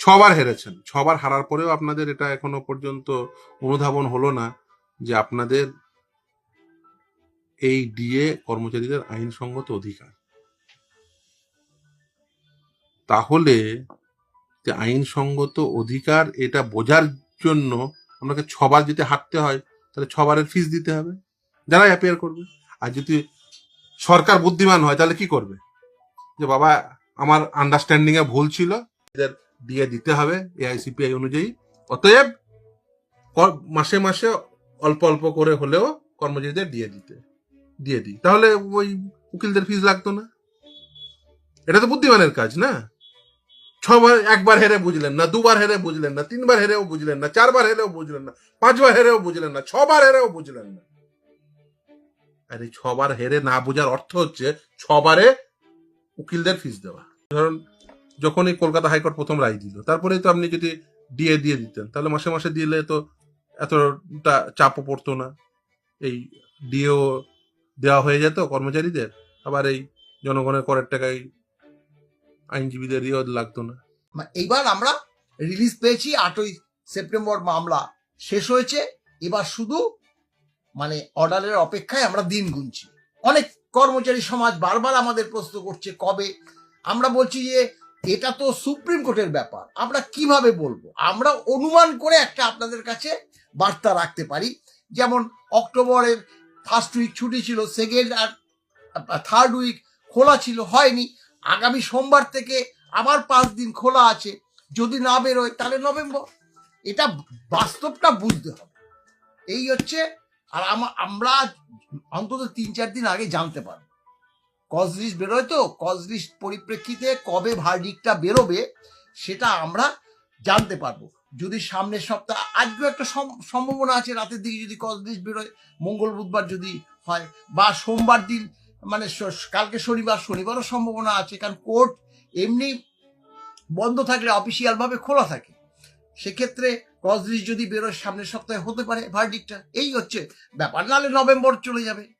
ছবার হেরেছেন। ছবার হারার পরেও আপনাদের এটা এখনও পর্যন্ত অনুধাবন হলো না যে আপনাদের এই ডিএ কর্মচারীদের আইনসঙ্গত অধিকার। তাহলে যে আইনসঙ্গত অধিকার এটা বোঝার জন্য আপনাকে ছবার যদি হাঁটতে হয়, তাহলে ছবারের ফিস দিতে হবে। যারা অ্যাপিয়ার করবে। আর যদি সরকার বুদ্ধিমান হয়, তাহলে কি করবে? যে বাবা, আমার আন্ডারস্ট্যান্ডিং এ ভুল ছিল। দিয়ে দিতে হবে এআইসিপিআই অনুযায়ী। অতএব মাসে মাসে অল্প অল্প করে হলেও কর্মচারীদের দিয়ে দিতে, দিয়ে দিই। তাহলে ওই উকিলদের ফিস লাগতো না। এটা তো বুদ্ধিমানের কাজ না? ছবার, একবার হেরে বুঝলেন না, দুবার হেরে বুঝলেন না, তিনবার হেরেও বুঝলেন না, চারবার হেরেও বুঝলেন না, পাঁচবার হেরেও বুঝলেন না, ছবার হেরেও বুঝলেন না। আর ছবার হেরে না বোঝার অর্থ হচ্ছে ছবারে উকিলদের ফিস দেওয়া। ধরুন যখন এই কলকাতা হাইকোর্ট প্রথম রায় দিল তারপরে তো আপনি যদি ডিএ দিয়ে দিতেন, তাহলে মাসে মাসে দিলে তো এতটা চাপও পড়তো না। এই ডিএও দেওয়া হয়ে যেত কর্মচারীদের, আবার এই জনগণের করের টাকায় আইনজীবীদের ইয়েও লাগতো না। এইবার আমরা রিলিজ পেয়েছি আটই সেপ্টেম্বর মামলা। শেষ হয়েছে, এবার শুধু মানে অর্ডারের অপেক্ষায় আমরা দিন গুনছি। অনেক কর্মচারী সমাজ বারবার আমাদের প্রশ্ন করছে, কবে? আমরা বলছি যে এটা তো সুপ্রিম কোর্টের ব্যাপার। আমরা কীভাবে বলব? আমরা অনুমান করে একটা আপনাদের কাছে বার্তা রাখতে পারি। যেমন অক্টোবরের ফার্স্ট উইক ছুটি ছিল সেকেন্ড আর থার্ড উইক খোলা ছিল, হয়নি। আগামী সোমবার থেকে আবার পাঁচ দিন খোলা আছে। যদি না বেরোয়, তাহলে নভেম্বর। এটা বাস্তবটা বুঝতে হবে। এই হচ্ছে, আর আমা- আমরা অন্তত তিন চার দিন আগে জানতে পারব। কজ লিস্ট বেরোয় তো? কজ লিস্ট পরিপ্রেক্ষিতে কবে ভার্ডিকটা বেরোবে সেটা আমরা জানতে পারব। যদি সামনের সপ্তাহ আজকেও একটা সম- সম্ভাবনা আছে, রাতের দিকে যদি কজ লিস্ট বেরোয়, মঙ্গল, বুধবার যদি হয়, বা সোমবার দিন মানে কালকে শনিবার, শনিবারও সম্ভাবনা আছে, কারণ কোর্ট এমনি বন্ধ থাকলে অফিসিয়াল ভাবে খোলা থাকে। সেক্ষেত্রে কজ লিস্ট যদি বেরোয়, সামনের সপ্তাহে হতে পারে ভার্ডিকটা এই হচ্ছে ব্যাপার, নাহলে নভেম্বর চলে যাবে।